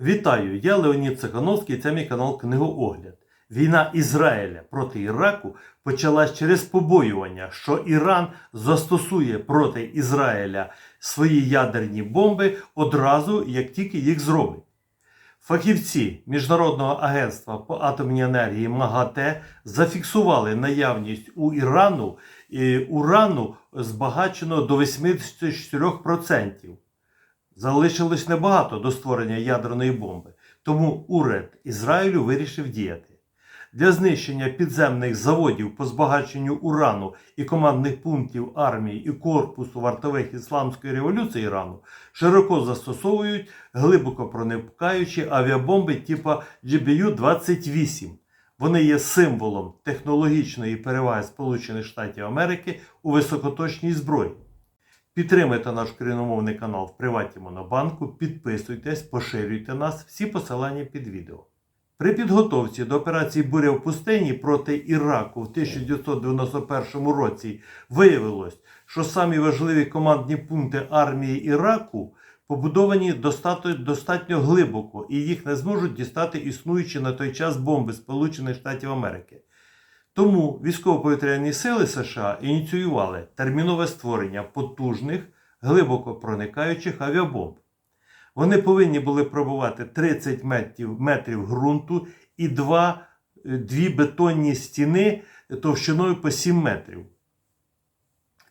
Вітаю! Я Леонід Цихановський, це мій канал Книгоогляд. Війна Ізраїля проти Іраку почалась через побоювання, що Іран застосує проти Ізраїля свої ядерні бомби одразу, як тільки їх зробить. Фахівці Міжнародного агентства по атомній енергії МАГАТЕ зафіксували наявність у Ірану урану збагаченого до 84%. Залишилось небагато до створення ядерної бомби, тому уряд Ізраїлю вирішив діяти. Для знищення підземних заводів по збагаченню урану і командних пунктів армії і корпусу вартових ісламської революції Ірану широко застосовують глибоко проникаючі авіабомби типу GBU-28. Вони є символом технологічної переваги Сполучених Штатів Америки у високоточній зброї. Підтримайте наш україномовний канал в Приваті Монобанку, підписуйтесь, поширюйте нас, всі посилання під відео. При підготовці до операції Буря в пустині проти Іраку в 1991 році виявилось, що самі важливі командні пункти армії Іраку побудовані достатньо, достатньо глибоко і їх не зможуть дістати існуючі на той час бомби Сполучених Штатів Америки. Тому військово-повітряні сили США ініціювали термінове створення потужних, глибоко проникаючих авіабомб. Вони повинні були пробувати 30 метрів, метрів ґрунту і два, е, дві бетонні стіни товщиною по 7 метрів.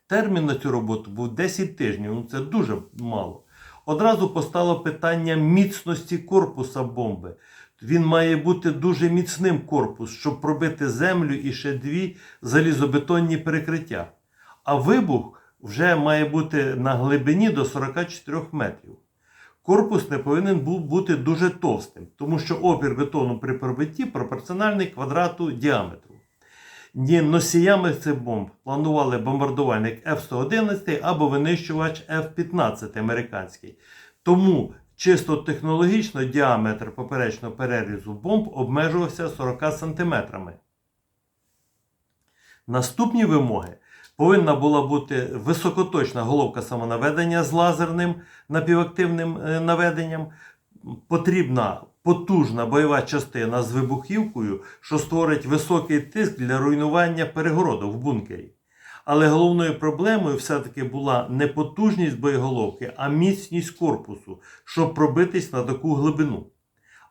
Термін на цю роботу був 10 тижнів, ну це дуже мало. Одразу постало питання міцності корпуса бомби. Він має бути дуже міцним корпус, щоб пробити землю і ще дві залізобетонні перекриття. А вибух вже має бути на глибині до 44 метрів. Корпус не повинен був бути дуже товстим, тому що опір бетону при пробитті пропорціональний квадрату діаметру. Ні, Носіями цих бомб планували бомбардувальник F-111 або винищувач F-15 американський. Тому чисто технологічно діаметр поперечного перерізу бомб обмежувався 40 см. Наступні вимоги повинна була бути високоточна головка самонаведення з лазерним напівактивним е, наведенням. Потрібна потужна бойова частина з вибухівкою, що створить високий тиск для руйнування перегороду в бункері. Але головною проблемою все-таки була не потужність боєголовки, а міцність корпусу, щоб пробитись на таку глибину.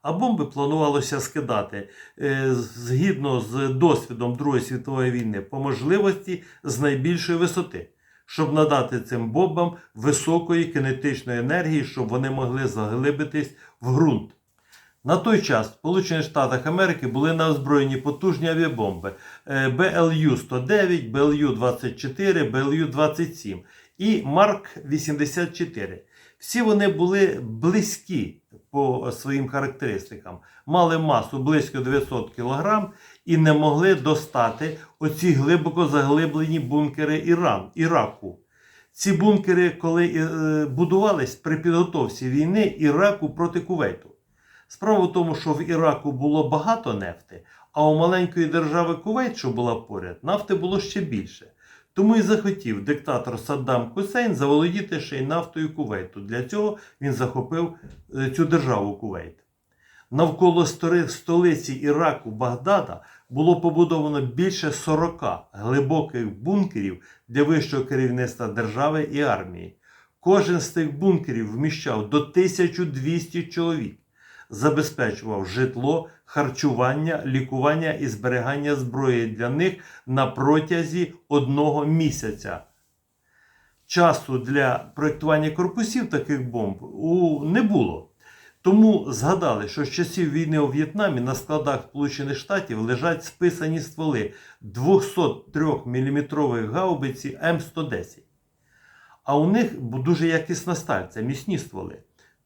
А бомби планувалося скидати е, згідно з досвідом Другої світової війни по можливості з найбільшої висоти, щоб надати цим бомбам високої кинетичної енергії, щоб вони могли заглибитись в ґрунт. На той час в Сполучених Штатах Америки були на озброєні потужні авіабомби е, БЛЮ-109, БЛЮ-24, БЛЮ-27 і Марк-84. Всі вони були близькі по своїм характеристикам, мали масу близько 900 кг і не могли достати оці глибоко заглиблені бункери Іран, Іраку. Ці бункери, коли е, будувались при підготовці війни Іраку проти Кувейту. Справа в тому, що в Іраку було багато нефти, а у маленької держави Кувейт, що була поряд, нафти було ще більше. Тому і захотів диктатор Саддам Хусейн заволодіти ще й нафтою Кувейту. Для цього він захопив е, цю державу Кувейт. Навколо столиці Іраку Багдада було побудовано більше 40 глибоких бункерів для вищого керівництва держави і армії. Кожен з тих бункерів вміщав до 1200 чоловік, забезпечував житло, харчування, лікування і зберігання зброї для них на протязі одного місяця. Часу для проєктування корпусів таких бомб у не було. Тому згадали, що з часів війни у В'єтнамі на складах Сполучених Штатів лежать списані стволи 203 мм гаубиці М110. А у них дуже якісна сталь, це міцні стволи.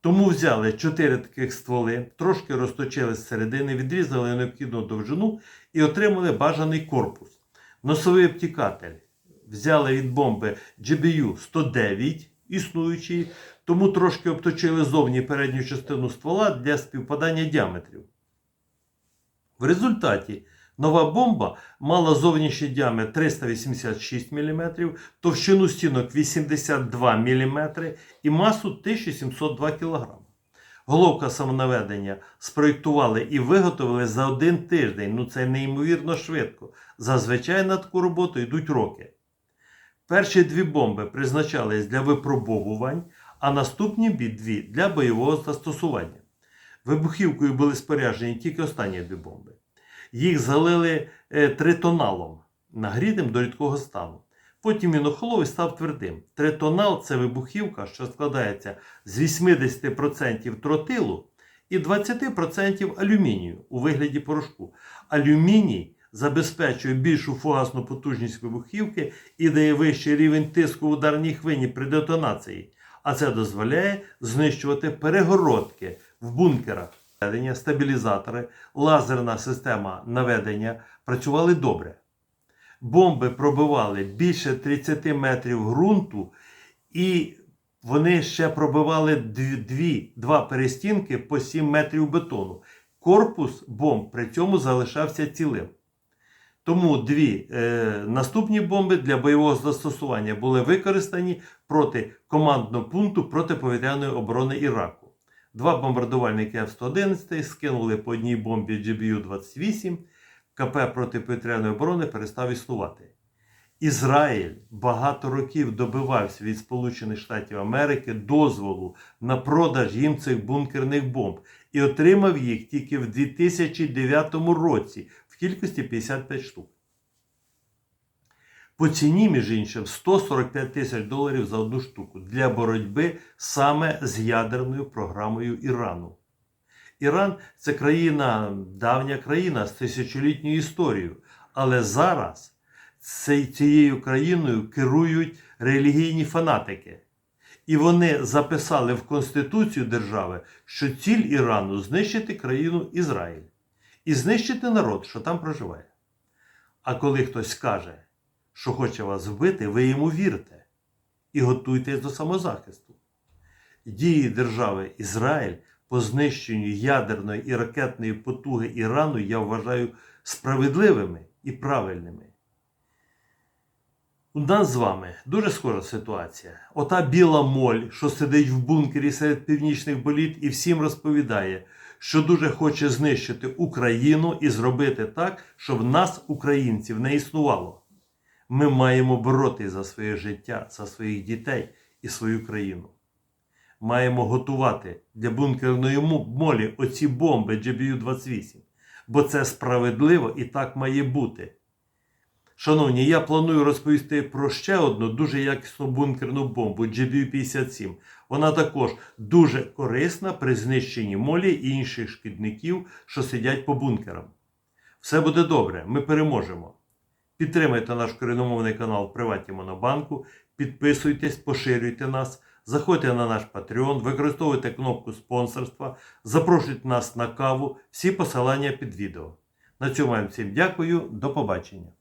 Тому взяли 4 таких стволи, трошки розточили з середини, відрізали необхідну довжину і отримали бажаний корпус. Носовий обтікатель взяли від бомби GBU-109, існуючий, тому трошки обточили зовні передню частину ствола для співпадання діаметрів. В результаті нова бомба мала зовнішній діаметр 386 мм, товщину стінок 82 мм і масу 1702 кг. Головка самонаведення спроєктували і виготовили за один тиждень. Ну це неймовірно швидко. Зазвичай на таку роботу йдуть роки. Перші дві бомби призначались для випробовувань, а наступні дві для бойового застосування. Вибухівкою були споряджені тільки останні дві бомби. Їх залили е, тритоналом, нагрітим до рідкого стану. Потім він охолов і став твердим. Тритонал це вибухівка, що складається з 80% тротилу і 20% алюмінію у вигляді порошку. Алюміній забезпечує більшу фугасну потужність вибухівки і дає вищий рівень тиску в ударній хвині при детонації. А це дозволяє знищувати перегородки в бункерах. Наведення, Стабілізатори, лазерна система наведення працювали добре. Бомби пробивали більше 30 метрів ґрунту, і вони ще пробивали дві, два перестінки по 7 метрів бетону. Корпус бомб при цьому залишався цілим. Тому дві е, наступні бомби для бойового застосування були використані проти командного пункту протиповітряної оборони Іраку. Два бомбардувальники F-111 скинули по одній бомбі GBU-28. КП протиповітряної оборони перестав існувати. Ізраїль багато років добивався від Сполучених Штатів Америки дозволу на продаж їм цих бункерних бомб і отримав їх тільки в 2009 році в кількості 55 штук. По ціні, між іншим, 145 тисяч доларів за одну штуку для боротьби саме з ядерною програмою Ірану. Іран це країна, давня країна з тисячолітньою історією, але зараз цією країною керують релігійні фанатики. І вони записали в Конституцію держави, що ціль Ірану знищити країну Ізраїль і знищити народ, що там проживає. А коли хтось скаже, що хоче вас вбити, ви йому вірте і готуйтесь до самозахисту. Дії держави Ізраїль по знищенню ядерної і ракетної потуги Ірану я вважаю справедливими і правильними. У нас з вами дуже схожа ситуація. Ота біла моль, що сидить в бункері серед північних боліт і всім розповідає, що дуже хоче знищити Україну і зробити так, щоб нас, українців, не існувало. Ми маємо боротися за своє життя, за своїх дітей і свою країну. Маємо готувати для бункерної молі оці бомби GBU-28, бо це справедливо і так має бути. Шановні, я планую розповісти про ще одну дуже якісну бункерну бомбу GBU-57. Вона також дуже корисна при знищенні молі і інших шкідників, що сидять по бункерам. Все буде добре, ми переможемо. Підтримайте наш коріномовний канал в Приваті Монобанку, підписуйтесь, поширюйте нас, заходьте на наш Patreon, використовуйте кнопку спонсорства, запрошуйте нас на каву, всі посилання під відео. На цьому я всім дякую, до побачення.